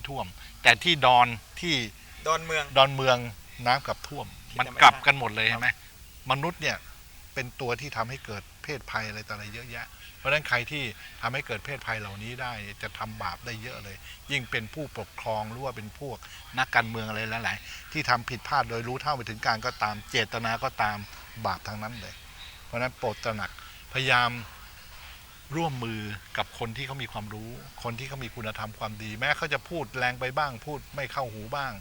ไม่ท่วม แต่ที่ดอนที่ดอนเมือง ดอนเมืองน้ำกลับท่วมที่มันธรรมกลับชาติกันหมดเลยครับใช่ไหมมนุษย์เนี่ยเป็นตัวที่ทำให้เกิดเพศภัยอะไรต่ออะไรเยอะแยะ เพราะฉะนั้นใครที่ทำให้เกิดเพศภัยเหล่านี้ได้จะทำบาปได้เยอะเลย ยิ่งเป็นผู้ปกครองหรือว่าเป็นพวกนักการเมืองอะไรหลายๆที่ทำผิดพลาดโดยรู้เท่าไม่ถึงการก็ตามเจตนาก็ตามบาปทางนั้นเลย เพราะฉะนั้นโปรดตระหนักพยายาม ร่วมมือกับคนที่เขามีความรู้ คนที่เขามีคุณธรรมความดี แม้เขาจะพูดแรงไปบ้าง พูดไม่เข้าหูบ้าง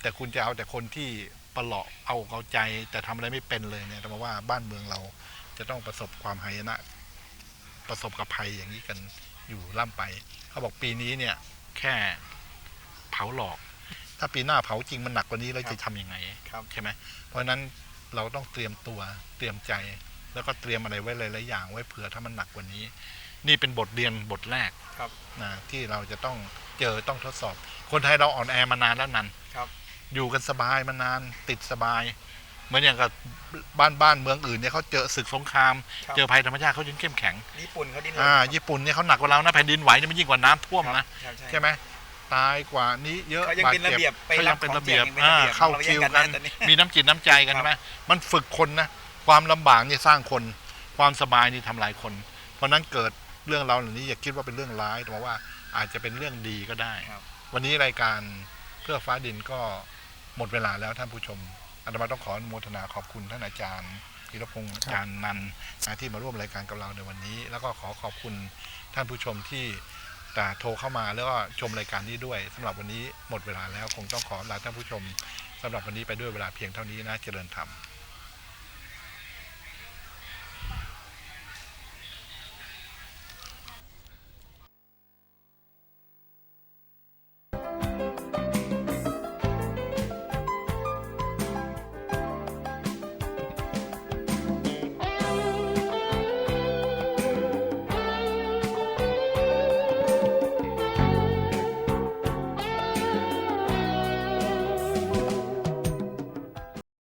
แต่คุณจะเอาแต่คนที่ประหลาะเอาเอาใจ แต่ทำอะไรไม่เป็นเลยเนี่ยแต่มาว่าบ้านเมืองเราจะต้องประสบความหายนะ ประสบกับภัยอย่างนี้กันอยู่ล่ำไป เขาบอกปีนี้เนี่ย แค่เผาหลอก ถ้าปีหน้าเผาจริงมันหนักกว่านี้เราครับจะทำยังไงครับใช่ไหมเพราะฉะนั้นเราต้องเตรียมตัวเตรียมใจ แล้วก็เตรียมอะไรไว้หลายๆอย่างไว้เผื่อถ้ามันหนักกว่านี้ นี่เป็นบทเรียนบทแรกครับนะที่เราจะต้องเจอต้องทดสอบ คนไทยเราอ่อนแอมานานแล้วนันครับ อยู่กันสบายมานานติดสบาย เหมือนอย่างกับบ้านบ้านเมืองอื่นเนี่ยเขาเจอศึกสงคราม ครับ เจอภัยธรรมชาติเขาจึงเข้มแข็งญี่ปุ่นเขาดิ้นรนอ่าครับญี่ปุ่นเนี่ยเขาหนักกว่าเรานะแผ่นดินไหวเนี่ยมันยิ่งกว่าน้ำท่วมนะ ครับใช่ใช่ไหมตายกว่านี้เยอะเขายังบาดเป็นระจ็บเบียบไปเขารัยับงเป็นของระเบียบแจกยังเป็นอ่าระเบียบเข้าเราแย่คิงวกันกันนะตอนนี้มีน้ำจิตน้ำใจกันครับ ใช่ไหมมันฝึกคนนะ ความลำบากนี่สร้างคน ความสบายนี่ทำลายคน เพราะฉะนั้นเกิดเรื่องเราวเหล่านี้อย่าคิดว่าเป็นเรื่องร้ายแต่ว่าอาจจะเป็นเรื่องดีก็ได้ครับวันนี้รายการเพื่อฟ้าดินก็หมดเวลาแล้วท่านผู้ชมอาตมาต้องขออนุโมทนาขอบคุณท่านอาจารย์ธีรพงศ์อาจารย์นันท์นะที่มาร่วมรายการกับเราในวันนี้ แล้วก็ขอขอบคุณท่านผู้ชมที่แต่โทรเข้ามาแล้วก็ชมรายการนี้ด้วยสำหรับวันนี้หมดเวลาแล้วคงต้องขอลาท่านผู้ชมสำหรับวันนี้ไปด้วยเวลาเพียงเท่านี้นะเจริญธรรม